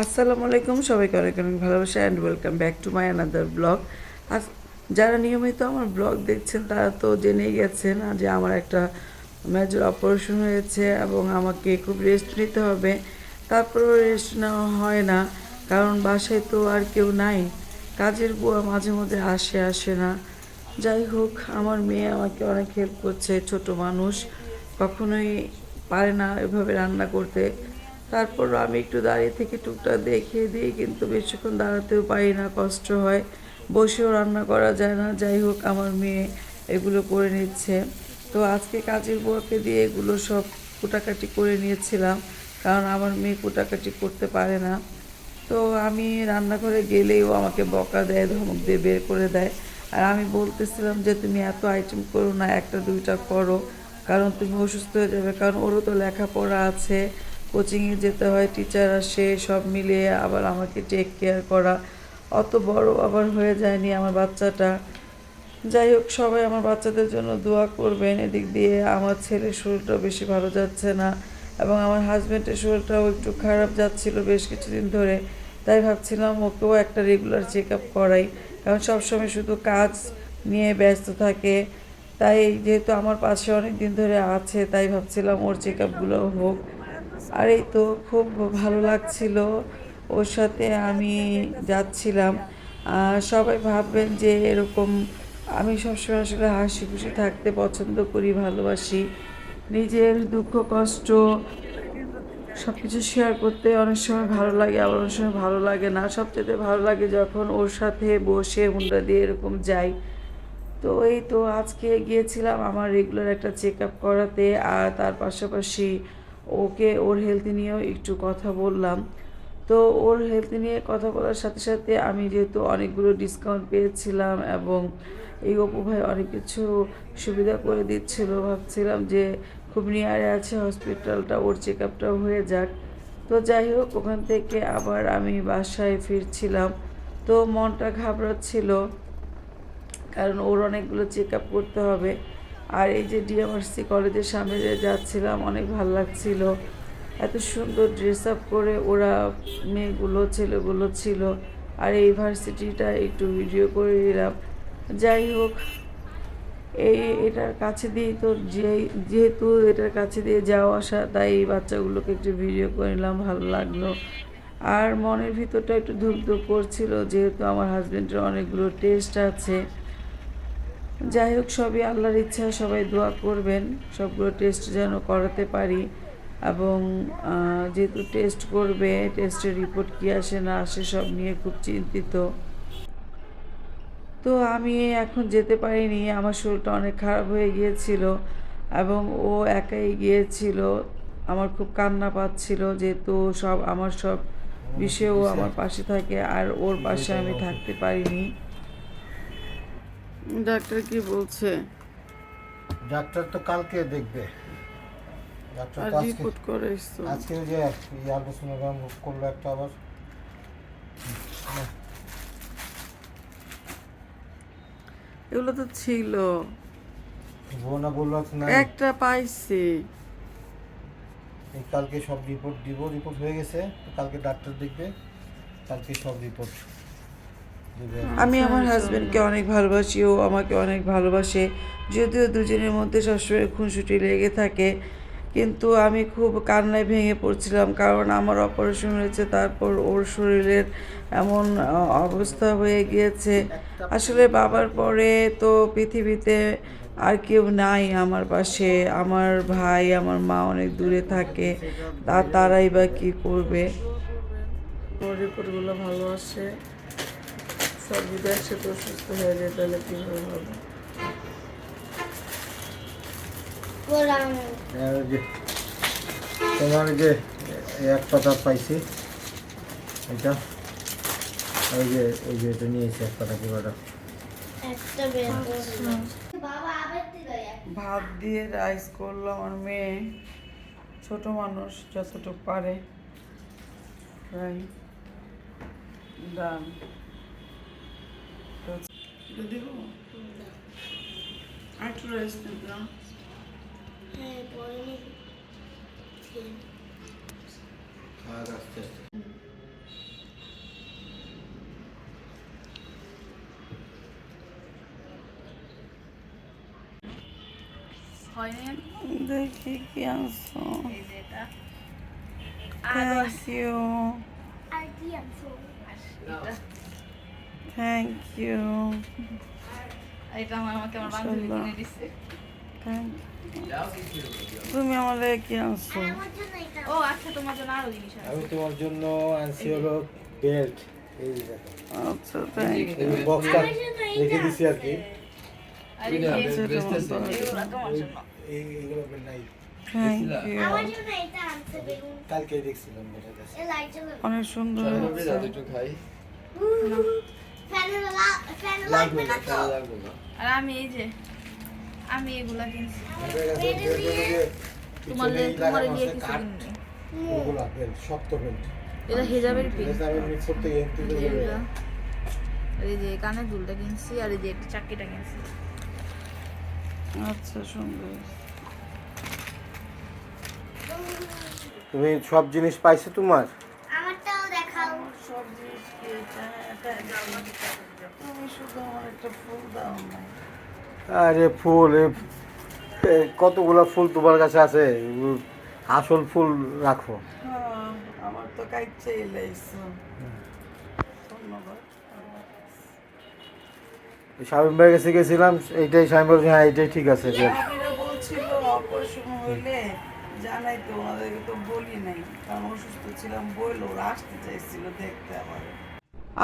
আসসালামু আলাইকুম, সবাইকে অনেক অনেক ভালোবাসা and welcome back to my another blog আর যারা নিয়মিত আমার ব্লগ দেখছেন, তারা তো জেনেই গেছেন যে আমার একটা মেজর অপারেশন হয়েছে এবং আমাকে খুব রেস্ট নিতে হবে। তারপরেও রেস্ট নেওয়া হয় না, কারণ বাসায় তো আর কেউ নাই। কাজের বুয়া মাঝে মধ্যে আসে আসে না। যাই হোক, আমার মেয়ে আমাকে অনেক হেল্প করছে, ছোট মানুষ। কখনোই পারে না এভাবে রান্না করতে। তারপর আমি একটু দাঁড়িয়ে থেকে টুকটাক দেখিয়ে দিই, কিন্তু বেশিক্ষণ দাঁড়াতেও পারি না, কষ্ট হয়। বসেও রান্না করা যায় না, যাই হোক আমার মেয়ে এগুলো করে নিচ্ছে। তো আজকে কাজের বুয়াকে দিয়ে এগুলো সব কুটাকাটি করে নিয়েছিলাম, কারণ আমার মেয়ে কুটাকাটি করতে পারে না। তো আমি রান্নাঘরে গেলেই ও আমাকে বকা দেয়, ধমক দিয়ে বের করে দেয়। আর আমি বলতেছিলাম যে, তুমি এত আইটেম করো না, একটা দুইটা করো। কারণ তুমি অসুস্থ হয়ে যাবে, কারণ ওরও তো লেখাপড়া আছে কোচিংয়ে যেতে হয় টিচার আসে, সব মিলিয়ে আবার আমাকে টেক কেয়ার করা। অত বড় আবার হয়ে যায়নি আমার বাচ্চাটা। যাই হোক, সবাই আমার বাচ্চাদের জন্য দোয়া করবেন, এদিক দিয়ে আমার ছেলের শরীরটাও বেশি ভালো যাচ্ছে না এবং আমার হাজব্যান্ডের শরীরটাও একটু খারাপ যাচ্ছিল বেশ কিছুদিন ধরে। তাই ভাবছিলাম ওকেও একটা রেগুলার চেক আপ করাই, কারণ সবসময় শুধু কাজ নিয়ে ব্যস্ত থাকে তাই যেহেতু আমার পাশে অনেক দিন ধরে আছে, তাই ভাবছিলাম ওর চেক আপগুলো হোক। আর এই তো খুব ভালো লাগছিল। ওর সাথে আমি যাচ্ছিলাম। সবাই ভাববেন যে এরকম আমি সবসময় আসলে হাসি খুশি থাকতে পছন্দ করি, ভালোবাসি। নিজের দুঃখ, কষ্ট সব কিছু শেয়ার করতে অনেক সময় ভালো লাগে, আবার অনেক সময় ভালো লাগে না। সবচেয়ে ভালো লাগে যখন ওর সাথে বসে হুন্ডা দিয়ে এরকম যাই। তো এই তো আজকে গিয়েছিলাম আমার রেগুলার একটা চেক আপ করাতে আর তার পাশাপাশি ওকে ওর হেলথ নিয়েও একটু কথা বললাম। তো ওর হেলথ নিয়ে কথা বলার সাথে সাথে আমি যেহেতু অনেকগুলো ডিসকাউন্ট পেয়েছিলাম এবং এই অপু ভাই অনেক কিছু সুবিধা করে দিচ্ছিল, ভাবছিলাম যে খুব নিয়ারে আছে হসপিটালটা ওর চেক আপটাও হয়ে যাক। তো যাই হোক, ওখান থেকে আবার আমি বাসায় ফিরছিলাম। তো মনটা ঘাবড়াচ্ছিল। কারণ ওর অনেকগুলো চেক আপ করতে হবে। আর এই যে ডিএমআরসি কলেজের সামনে যে যাচ্ছিলাম, অনেক ভালো লাগছিল। এত সুন্দর ড্রেস আপ করে ওরা মেয়েগুলো, ছেলেগুলো ছিল। আর এই ভার্সিটিটা একটু ভিডিও করে দিলাম যাই হোক, এই এটার কাছে দিয়ে তো যেহেতু এটার কাছে দিয়ে যাওয়া আসা, তাই এই বাচ্চাগুলোকে একটু ভিডিও করে নিলাম, ভালো লাগল। আর মনের ভিতরটা একটু ধুক করছিল, যেহেতু আমার হাজব্যান্ডের অনেকগুলো টেস্ট আছে। যাই হোক সবই আল্লাহর ইচ্ছা সবাই দোয়া করবেন সবগুলো টেস্ট যেন করাতে পারি। এবং যেহেতু টেস্ট করবে টেস্টের রিপোর্ট কী আসে না আসে সব নিয়ে খুব চিন্তিত। তো আমি এখন যেতে পারিনি আমার শরীরটা অনেক খারাপ হয়ে গিয়েছিল এবং ও একাই গিয়েছিল। আমার খুব কান্না পাচ্ছিল যেহেতু সব আমার সব বিষয়ে ও আমার পাশে থাকে আর ওর পাশে আমি থাকতে পারিনি। ডাক্তার কি বলছে? ডাক্তার তো কালকে দেখবে। ডাক্তার তো আজকে রিপোর্ট করে এসছো। আজকে যে আলট্রাসোনোগ্রাম করল একটা আবার। এগুলো তো ছিল। বোনা বলল না একটা পাইছি। কালকে সব রিপোর্ট দিব। রিপোর্ট হয়ে গেছে। কালকে ডাক্তার দেখবে। কালকে সব রিপোর্ট আমি আমার হাজবেন্ডকে অনেক ভালোবাসি, ও আমাকে অনেক ভালোবাসে। যদিও দুজনের মধ্যে সবসময় খুনসুটি লেগে থাকে, কিন্তু আমি খুব কান্নায় ভেঙে পড়ছিলাম কারণ আমার অপারেশন হয়েছে, তারপর ওর শরীরের এমন অবস্থা হয়ে গিয়েছে। আসলে বাবার পরে তো পৃথিবীতে আর কেউ নাই আমার পাশে। আমার ভাই, আমার মা অনেক দূরে থাকে, তা তারাই বা কী করবে? রিপোর্টগুলো ভালো আসে সব যদি একসাথে অসুস্থ হয়ে যায় তাহলে কীভাবে হবে? আর যে তোমার যে এক পাতা পাইছি এটা। ওই যে ওই যে এটা নিয়েছি এক পাতা পুরোটা দিল ভাত দিয়ে রাইস করল আমার মেয়ে। ছোট মানুষ যতটুকু পারে। Fry done. দিব হ্যাঁ আস্তে হয়নি দেখি কি আনছো থ্যাংক ইউ আর কি আনছো এটা থ্যাংক ইউ এটা আমার আমাকে আমার বান্ধবী কিনে দিচ্ছে থ্যাংক তুমি আমাদের কি আনছো ও আচ্ছা তোমার জন্য আরও জিনিস আছে আমি তোমার জন্য আনছি হলো বেল্ট এই যে দেখো আচ্ছা থ্যাংক এই বক্সটা রেখে দিছি আর কি ইউ ইউ অনেক সুন্দর লাগবে না আর আমি এই যে আমি এগুলা কিনছি তোমার তোমার দিয়ে কিছু ওগুলা বেল্ট শক্ত বেল্ট এটা হেজাবের পিন করতে এই যে কানের দুলটা কিনছি আর এই যে একটা চাকরিটা কিনছি আচ্ছা সুন্দর তুমি সব জিনিস পাইছো তোমার? আমারটাও দেখাও। সব জিনিস আরে ফুল কতগুলো ফুল তোমার কাছে আছে? আসল ফুল রাখো। আমার তো কাইচ্ছে শামিম ভাইয়ের কাছে গেছিলাম এইটাই শামিম বলছে হ্যাঁ এইটাই ঠিক আছে বেল্ট ভাবিরা বলছিল অপারেশন হইলে জানাই তো ওনাদেরকে তো বলি নাই কারণ অসুস্থ ছিলাম বলল ওরা আসতে চাইছিল দেখতে আমার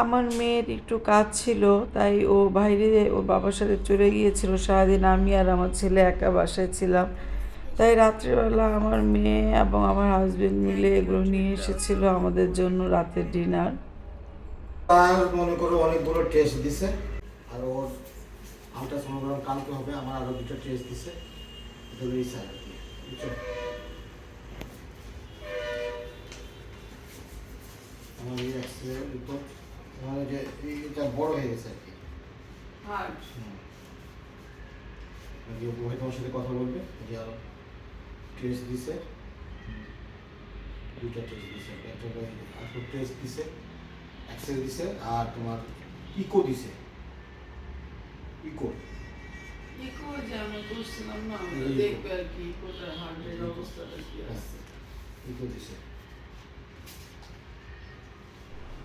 আমার মেয়ের একটু কাজ ছিল, তাই ও বাইরে ওর বাবার সাথে চলে গিয়েছিল। সারাদিন আমি আর আমার ছেলে একা বাসায় ছিলাম। তাই রাত্রিবেলা আমার মেয়ে এবং আমার হাজবেন্ড মিলে এগুলো নিয়ে এসেছিল আমাদের জন্য রাতের ডিনার মনে করো অনেকগুলো টেস্ট দিছে, আর ওর কালকে হবে, আমার আরও দুটো টেস্ট দিছে। এই স্যার আমার এই রিপোর্ট আমার যে এটা বড় হয়ে গেছে আর কি। যে ওই তোমার সাথে কথা বলবে যে আরও টেস্ট দিছে। দুটো টেস্ট দিছে একটা টেস্ট দিছে এক্সরে দিছে আর তোমার ইকো দিছে। ইকো ইকো যে আমি করছিলাম না আমরা দেখব আর কি ইকোটার হার্টের অবস্থাটা কি ইকো দিছে।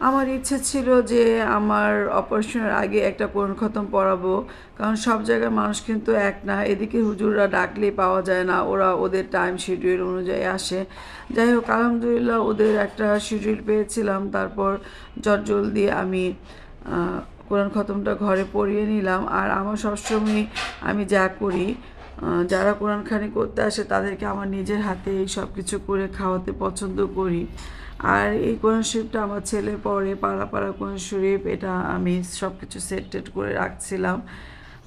আমার ইচ্ছে ছিল যে আমার অপারেশনের আগে একটা কোরআন খতম পড়াবো কারণ সব জায়গায় মানুষ কিন্তু এক না। এদিকে হুজুররা ডাকলেই পাওয়া যায় না, ওরা ওদের টাইম শিডিউল অনুযায়ী আসে। যাই হোক, আলহামদুলিল্লাহ ওদের একটা শিডিউল পেয়েছিলাম, তারপর জলদি আমি কোরআন খতমটা ঘরে পড়িয়ে নিলাম। আর আমার সবসময় আমি যা করি যারা কোরআন খানি করতে আসে, তাদেরকে আমার নিজের হাতে এই সব কিছু করে খাওয়াতে পছন্দ করি। আর এই কোরআন শরীফটা আমার ছেলে পড়ে পাড়া পাড়া কোরআন শরীফ, এটা আমি সব কিছু সেট টেট করে রাখছিলাম।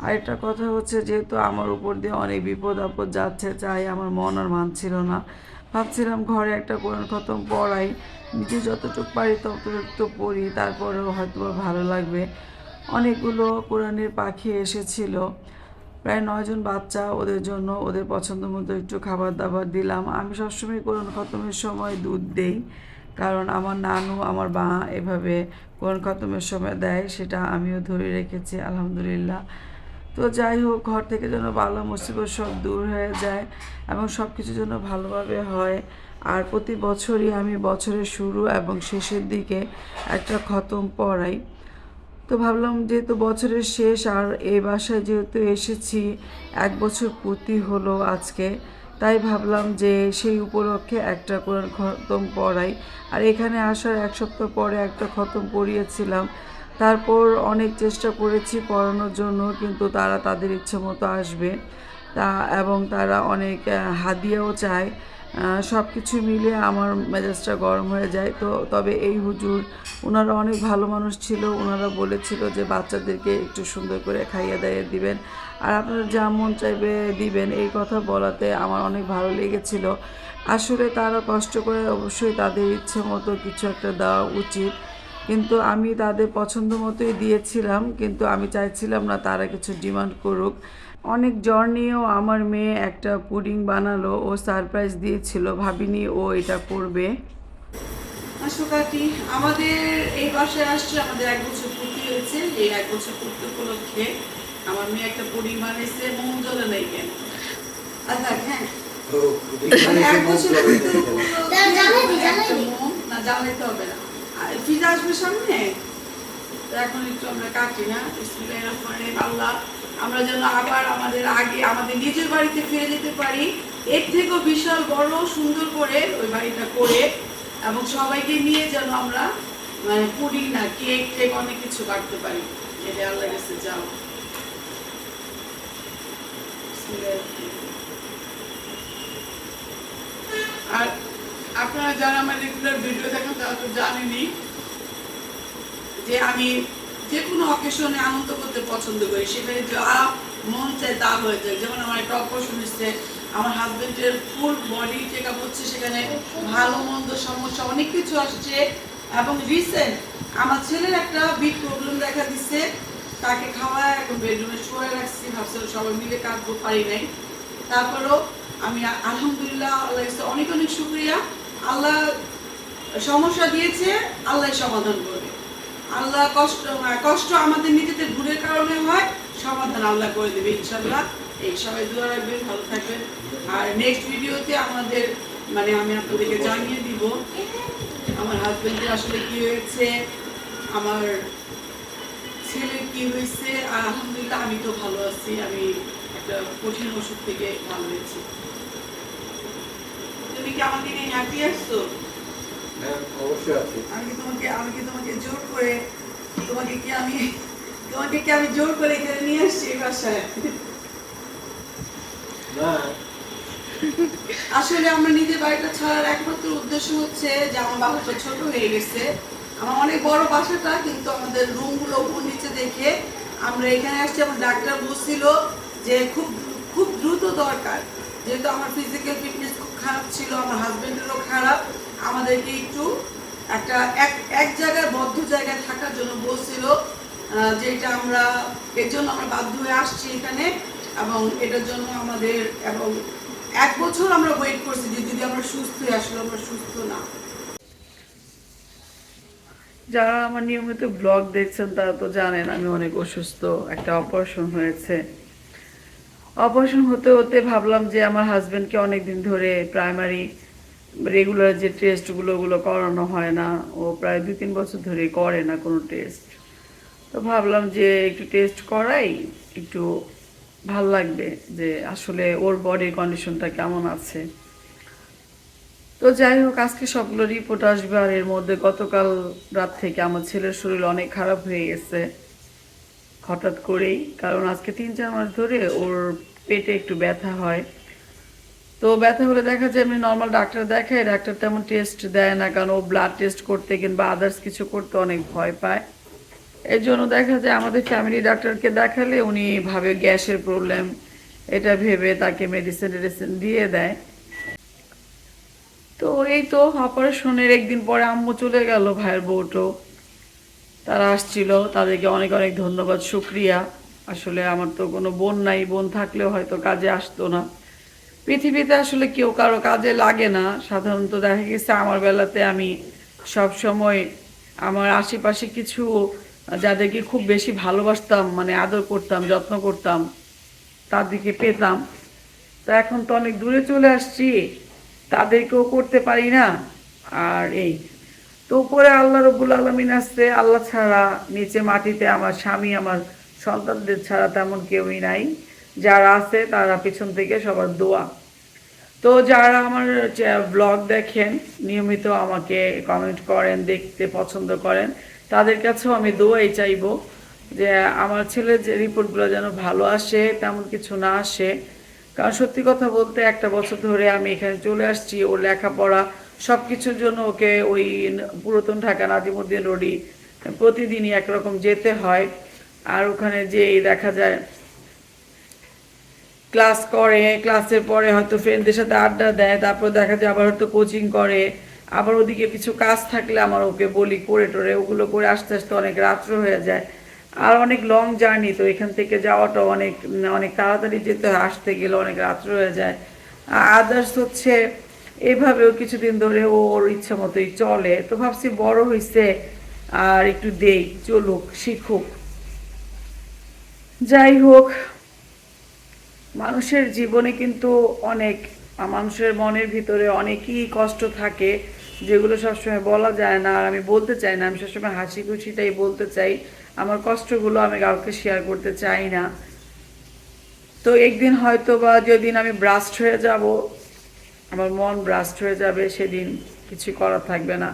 আর একটা কথা হচ্ছে, যেহেতু আমার উপর দিয়ে অনেক বিপদ আপদ যাচ্ছে চাই আমার মন আর মানছিল না। ভাবছিলাম ঘরে একটা কোরআন খতম পড়াই, নিজে যতটুকু পারি ততটুকু পড়ি, তারপরেও হয়তো ভালো লাগবে। অনেকগুলো কোরআনের পাখি এসেছিল। প্রায় নয়জন বাচ্চা ওদের জন্য ওদের পছন্দ মতো একটু খাবার দাবার দিলাম। আমি সবসময় কোরআন খতমের সময় দুধ দেই, কারণ আমার নানু, আমার মা এভাবে কোরআন খতমের সময় দেয়, সেটা আমিও ধরে রেখেছি, আলহামদুলিল্লাহ। তো যাই হোক, ঘর থেকে যেন বালা মুসিবত সব দূর হয়ে যায় এবং সব কিছু যেন ভালোভাবে হয়। আর প্রতি বছরই আমি বছরের শুরু এবং শেষের দিকে একটা খতম পড়াই। তো ভাবলাম যেহেতু বছরের শেষ আর এই বাসায় যেহেতু এসেছি, এক বছর পূর্তি হলো আজকে, তাই ভাবলাম যে সেই উপলক্ষে একটা কোরআন খতম পড়াই। আর এখানে আসার এক সপ্তাহ পরে একটা খতম পড়িয়েছিলাম। তারপর অনেক চেষ্টা করেছি পড়ানোর জন্য, কিন্তু তারা তাদের ইচ্ছে মতো আসবে। তা এবং তারা অনেক হাদিয়াও চায়। সব কিছু মিলে আমার মেজাজটা গরম হয়ে যায়। তো তবে এই হুজুর ওনারা অনেক ভালো মানুষ ছিল। ওনারা বলেছিল যে বাচ্চাদেরকে একটু সুন্দর করে খাইয়ে দাইয়ে দিবেন। আর আপনারা যা মন চাইবে দিবেন। এই কথা বলাতে আমার অনেক ভালো লেগেছিল। আসলে তারা কষ্ট করে অবশ্যই তাদের ইচ্ছে মতো কিছু একটা দেওয়া উচিত। কিন্তু আমি তাদের পছন্দ মতোই দিয়েছিলাম। কিন্তু আমি চাইছিলাম না তারা কিছু ডিমান্ড করুক। অনেক জ্বর নিয়েও আমার মেয়ে একটা পুডিং বানালো ও সারপ্রাইজ দিয়েছিল। ভাবিনি ও এটা করবে। কাকি আমাদের এই বাসায় আসছে আমাদের এক বছর পূর্তি হয়েছে। এই এক বছর পূর্তি উপলক্ষে আমার মেয়ে একটা পুডিং বানিয়েছে মন জ্বলে নেই কেন? আচ্ছা হ্যাঁ মানে এক বছর না জ্বালাইতে হবে না। আর ফিজা আসবে সামনে? তো এখন একটু আমরা কাটি না। আল্লাহ আমরা যেন আবার আমাদের আগে, আমাদের নিজের বাড়িতে ফিরে যেতে পারি এর থেকেও বিশাল, বড়, সুন্দর করে ওই বাড়িটা করে এবং সবাইকে নিয়ে যেন আমরা মানে পুডিং না কেক টেক অনেক কিছু কাটতে পারি এটা আল্লাহ কাছে যাও। আর আপনারা যারা আমার রেগুলার ভিডিও দেখেন, তারা তো জানেনই যে আমি যে কোনো অকেশনে আনন্দ করতে পছন্দ করি। সেখানে যা মন চায় তা হয়ে যায়। যেমন আমার একটা অপারেশন হচ্ছে আমার হাজবেন্ডের ফুল বডি চেক আপ হচ্ছে, সেখানে ভালো, মন্দ সমস্যা অনেক কিছু আসছে। এবং রিসেন্ট আমার ছেলের একটা বিগ প্রবলেম দেখা দিচ্ছে তাকে খাওয়ায়, এখন বেডরুমে শুয়ে রাখছি। ভাবছিলাম সবাই মিলে কাটবো পারি নাই। তারপরও আমি আলহামদুলিল্লাহ আল্লাহ অনেক অনেক শুক্রিয়া। আল্লাহ সমস্যা দিয়েছে, আল্লাহ সমাধান করবে। আল্লাহ কষ্ট কষ্ট আমাদের নিজেদের ভুলের কারণে হয়, সমাধান আল্লাহ করে দেবে ইনশাল্লাহ এই সবাই দোয়া রাখবেন, ভালো থাকবেন। আর নেক্সট ভিডিওতে আমাদের মানে আমি আপনাদেরকে জানিয়ে দিব, আমার হাজবেন্ডের আসলে কি হয়েছে, আমার ছেলের কি হয়েছে আর আলহামদুলিল্লাহ আমি তো ভালো আছি, আমি একটা কঠিন ওষুধ থেকে ভালো হয়েছি। তুমি কি আমাকে নিয়ে হ্যাপি আসছো অবশ্যই আছে। আমি কি তোমাকে আমি কি তোমাকে জোর করে তোমাকে কি আমি তোমাকে কি আমি জোর করে এখানে নিয়ে আসছি এই বাসায়? না। আসলে আমার নিজের বাড়িটা ছাড়ার একমাত্র উদ্দেশ্য হচ্ছে যে আমার বাসাটা ছোট হয়ে গেছে। আমার অনেক বড় বাসাটা কিন্তু আমাদের রুমগুলো উপর নিচে দেখে আমরা এখানে আসছি। আমার ডাক্তার বলছিল যে খুব খুব দ্রুত দরকার। যেহেতু আমার ফিজিক্যাল ফিটনেস খুব খারাপ ছিল আমার হাজবেন্ডেরও খারাপ। আমাদেরকে একটু একটা এক এক জায়গায় বদ্ধ জায়গায় থাকার জন্য বলছিল যেটা আমরা, এর জন্য আমরা বাধ্য হয়ে আসছি এখানে এবং এটার জন্য আমাদের, এবং এক বছর আমরা ওয়েট করছি যে যদি আমরা সুস্থ আসলে আমরা সুস্থ না। যারা আমার নিয়মিত ব্লগ দেখছেন, তারা তো জানেন আমি অনেক অসুস্থ, একটা অপারেশন হয়েছে। অপারেশন হতে হতে ভাবলাম যে আমার হাজবেন্ডকে অনেক দিন ধরে প্রাইমারি রেগুলার যে টেস্টগুলো ওগুলো করানো হয় না। ও প্রায় দু তিন বছর ধরে করে না কোনো টেস্ট তো ভাবলাম যে একটু টেস্ট করাই, একটু ভালো লাগবে যে আসলে ওর বডির কন্ডিশনটা কেমন আছে। তো যাই হোক, আজকে সবগুলো রিপোর্ট আসবে আর এর মধ্যে গতকাল রাত থেকে আমার ছেলের শরীর অনেক খারাপ হয়ে গেছে। হঠাৎ করেই, কারণ আজকে তিন চার মাস ধরে ওর পেটে একটু ব্যথা হয়। তো ব্যথা হলে দেখা যায় এমনি নর্মাল ডাক্তার দেখায় ডাক্তার তেমন টেস্ট দেয় না, কারণ ও ব্লাড টেস্ট করতে কিংবা আদার্স কিছু করতে অনেক ভয় পায়। এর জন্য দেখা যায় আমাদের ফ্যামিলি ডাক্তারকে দেখালে উনি ভাবে গ্যাসের প্রবলেম এটা ভেবে তাকে মেডিসিন টেডিসিন দিয়ে দেয়। তো এই তো অপারেশনের একদিন পরে আম্মু চলে গেল ভাইয়ের বউটো। তারা আসছিল, তাদেরকে অনেক অনেক ধন্যবাদ, শুক্রিয়া। আসলে আমার তো কোনো বোন নাই, বোন থাকলেও হয়তো কাজে আসতো না। পৃথিবীতে আসলে কেউ কারও কাজে লাগে না। সাধারণত দেখা গেছে আমার বেলাতে আমি সব সময় আমার আশেপাশে কিছু, যাদেরকে খুব বেশি ভালোবাসতাম মানে আদর করতাম, যত্ন করতাম তাদেরকে পেতাম। তো এখন তো অনেক দূরে চলে আসছি, তাদেরকেও করতে পারি না। আর এই, তো উপরে আল্লাহ রবুল আলমিন আসছে আল্লাহ ছাড়া নিচে মাটিতে আমার স্বামী, আমার সন্তানদের ছাড়া তেমন কেউই নাই। যারা আছে তারা পিছন থেকে সবার দোয়া। তো যারা আমার ব্লগ দেখেন, নিয়মিত আমাকে কমেন্ট করেন, দেখতে পছন্দ করেন, তাদের কাছেও আমি দোয়াই চাইব যে, আমার ছেলের যে রিপোর্টগুলো যেন ভালো আসে, তেমন কিছু না আসে। কারণ সত্যি কথা বলতে একটা বছর ধরে আমি এখানে চলে আসছি, ওর লেখাপড়া সব কিছুর জন্য ওকে ওই পুরাতন ঢাকা নাজিমুদ্দিন রোডই প্রতিদিনই একরকম যেতে হয়। আর ওখানে যেই দেখা যায় ক্লাস করে ক্লাসের পরে হয়তো ফ্রেন্ডদের সাথে আড্ডা দেয়, তারপর দেখা যায় আবার হয়তো কোচিং করে। আবার ওদিকে কিছু কাজ থাকলে আমার ওকে বলি, করে টোরে, ওগুলো করে আস্তে আস্তে অনেক রাত্র হয়ে যায়। আর অনেক লং জার্নি তো এখান থেকে যাওয়াটা অনেক অনেক তাড়াতাড়ি যেতে হয়, আসতে গেলে অনেক রাত্র হয়ে যায়। আদার্স হচ্ছে, এভাবেও কিছুদিন ধরে ওর ইচ্ছা মতোই চলে। তো ভাবছি বড় হয়েছে আর একটু দেই, চলুক, শিখুক। যাই হোক মানুষের জীবনে কিন্তু অনেক মানুষের মনের ভিতরে অনেকই কষ্ট থাকে, যেগুলো সবসময় বলা যায় না। আর আমি বলতে চাই না, আমি সবসময় হাসি খুশিটাই বলতে চাই। আমার কষ্টগুলো আমি কাউকে শেয়ার করতে চাই না। তো একদিন হয়তো বা যেদিন আমি ব্রাস্ট হয়ে যাব, আমার মন ব্রাস্ট হয়ে যাবে, সেদিন কিছু করার থাকবে না।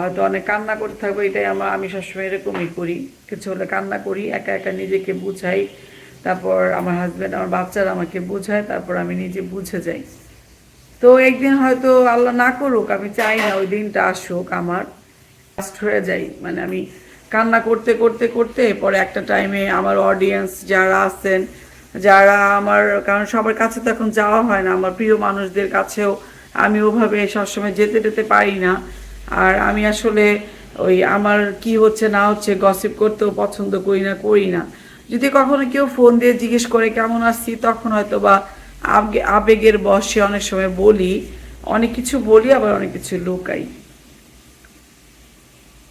হয়তো অনেক কান্না করতে থাকব, এটাই আমার, আমি সবসময় এরকমই করি। কিছু হলে কান্না করি, একা একা নিজেকে বুঝাই। তারপর আমার হাজব্যান্ড আমার বাচ্চারা আমাকে বোঝায়, তারপর আমি নিজে বুঝে যাই। তো একদিন হয়তো আল্লাহ না করুক, আমি চাই না ওই দিনটা আসুক আমার। ফাস্ট হয়ে যাই মানে আমি কান্না করতে করতে করতে পরে একটা টাইমে আমার অডিয়েন্স যারা আছেন, যারা আমার, কারণ সবার কাছে তো এখন যাওয়া হয় না, আমার প্রিয় মানুষদের কাছেও আমি ওভাবে সবসময় যেতে যেতে পারি না। আর আমি আসলে ওই আমার কি হচ্ছে, না হচ্ছে গসিপ করতেও পছন্দ করি না করি না। যদি কখনো কেউ ফোন দিয়ে জিজ্ঞেস করে, কেমন আসছি তখন হয়তো বা আবেগে- আবেগের বসে অনেক সময় বলি। অনেক কিছু বলি, আবার অনেক কিছু লুকাই।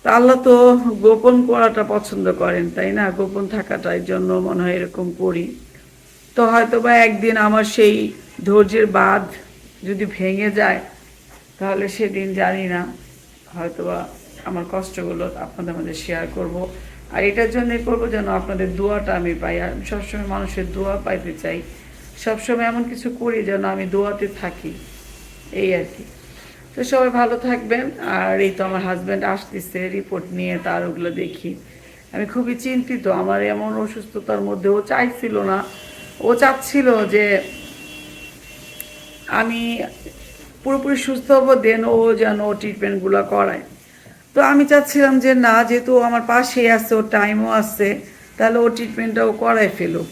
তা আল্লাহ তো গোপন করাটা পছন্দ করেন, তাই না? গোপন থাকাটার জন্য মনে হয় এরকম করি। তো হয়তো বা একদিন আমার সেই ধৈর্যের বাঁধ যদি ভেঙে যায়, তাহলে সেদিন জানি না। হয়তো বা আমার কষ্টগুলো আপনাদের মধ্যে শেয়ার করব। আর এটার জন্য করব যেন আপনাদের দোয়াটা আমি পাই। আমি সবসময় মানুষের দোয়া পাইতে চাই। সবসময় এমন কিছু করি যেন আমি দোয়াতে থাকি। এই আর কি। তো সবাই ভালো থাকবেন। আর এই তো আমার হাজব্যান্ড আসতেছে রিপোর্ট নিয়ে তার ওগুলো দেখি। আমি খুবই চিন্তিত। আমার এমন অসুস্থতার মধ্যে ও চাইছিল না। ও চাচ্ছিল যে আমি পুরোপুরি সুস্থ হব দেন ও যেন ও ট্রিটমেন্টগুলো করায়। তো আমি চাচ্ছিলাম যে না, যেহেতু আমার পাশেই আছে, ওর টাইমও আছে, তাহলে ও ট্রিটমেন্টটাও করায় ফেলুক।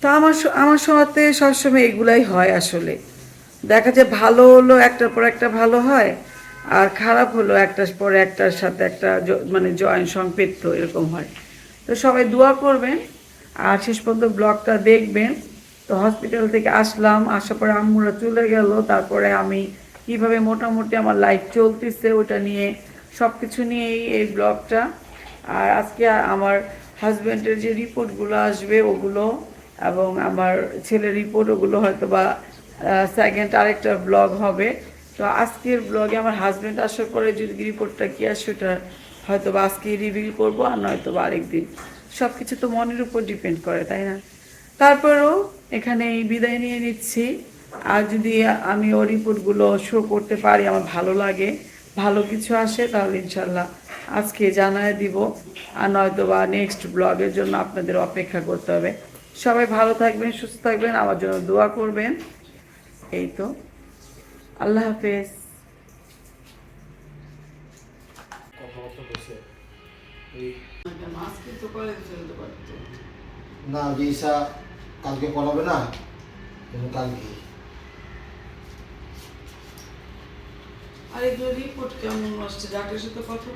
তো আমার আমার সাথে সবসময় এগুলাই হয় আসলে। দেখা যায় ভালো হলো, একটার পর একটা ভালো হয়, আর খারাপ হলো, একটার পর একটার সাথে একটা মানে জয়েন সংপৃক্ত এরকম হয়। তো সবাই দোয়া করবেন, আর শেষ পর্যন্ত ব্লগটা দেখবেন। তো হসপিটাল থেকে আসলাম, আসার পরে আম্মুরা চলে গেল, তারপরে আমি কীভাবে মোটামুটি আমার লাইফ চলতেছে ওটা নিয়ে সব কিছু নিয়েই এই ব্লগটা আর আজকে আমার হাজব্যান্ডের যে রিপোর্টগুলো আসবে, ওগুলো এবং আমার ছেলের রিপোর্ট ওগুলো হয়তো বা সেকেন্ড আরেকটা ব্লগ হবে। তো আজকের ব্লগে আমার হাজব্যান্ড আসার পরে যদি রিপোর্টটা কী আসে, ওটা হয়তো বা আজকে রিভিল করব, আর নয়তো বা আরেকদিন। সব কিছু তো মনের উপর ডিপেন্ড করে, তাই না? তারপরেও এখানে বিদায় নিয়ে নিচ্ছি। আর যদি আমি ও রিপোর্টগুলো শো করতে পারি, আমার ভালো লাগে, ভালো কিছু আসে, তাহলে ইনশাল্লাহ আজকে জানায় দিব। আর নয়তো বা নেক্সট ব্লগের জন্য আপনাদের অপেক্ষা করতে হবে। সবাই ভালো থাকবেন, সুস্থ থাকবেন, আমার জন্য দোয়া করবেন। এই তো। আল্লাহ হাফেজ। না ভিসা কালকে করাবে না কালকে আর এগুলো রিপোর্ট কেমন আসছে ডাক্তারের সাথে কথা